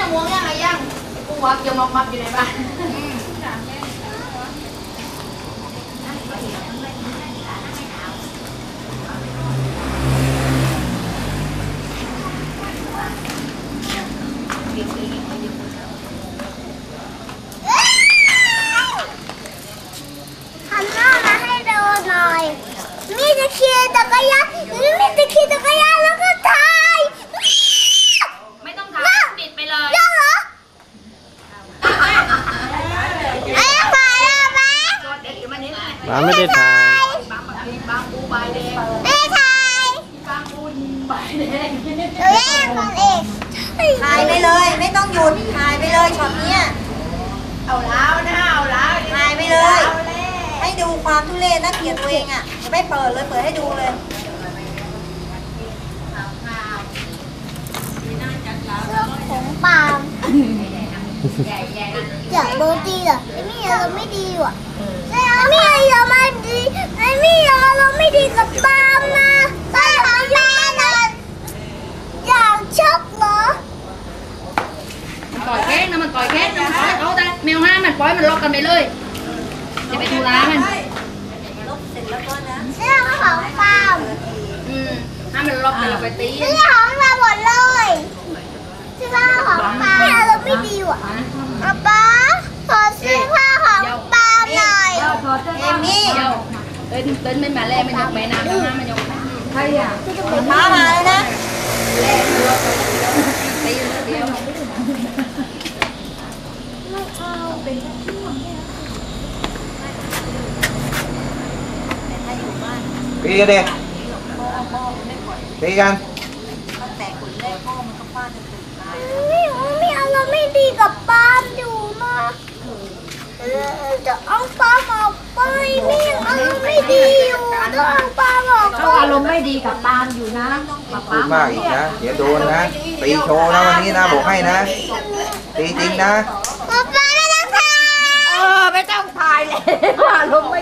วักยังมับมับอยู่ในบ้านหันหน้ามาให้ดูหน่อยมีตะเคียนจักรยานมีตะเคียนจักรยานแล้วก็ถ่าย ไม่ต้องทำปิดไปเลย ยังเหรอไอ้ถ่ายแล้วไหม เด็กอยู่มานี้ ป้าไม่ได้ถ่ายบาบางปูใบแดงไม่ถ่ายบางปูใบแดงหนูแย่งคนเองถ่ายไปเลย ไม่ต้องหยุดถ่ายไปเลยช็อตเนี้ยเอาล้วนะเอาล้วถ่ายไปเลย ให้ดูความทุเรศน่าเกลียดตัวเองอะไม่เปิดเลยเปิดให้ดูเลยของปาล์มอยากโดนตีเหรอ giờ là mới đi ạ. Mami giờ mai đi? Mami giờ đi gặp ba mà Ba là ba là Giờ chốc nữa. Còi khét nó mình còi khét nó còi cấu ta Mèo ha mình bói mình lọt cả mày lươi Để mày thù lá mình Sẽ không hỏng phòng Ừ Ha mình lọt cả phải tí. Sẽ không ra một lươi không hỏng đi ạ. Ba tính tin bên mà le mình nhục mẹ nào đâu ha mình nhục. Hay à. Má mà đó. Le được. Tí nữa đi không. Đi đi. Đi gan. Con mẹ của Lê cô mà không qua được. าอารมณ์ไม่ดีกับปาล์มอยู่นะพูดมากอีกนะ เดี๋ยวโดนนะ ตีโชว์นะวันนี้นะบอกให้นะ ตีจริงนะ ป๊าป๊าไม่ต้องทเออไม่ต้องถ่ายเลยอารมณ์ไม่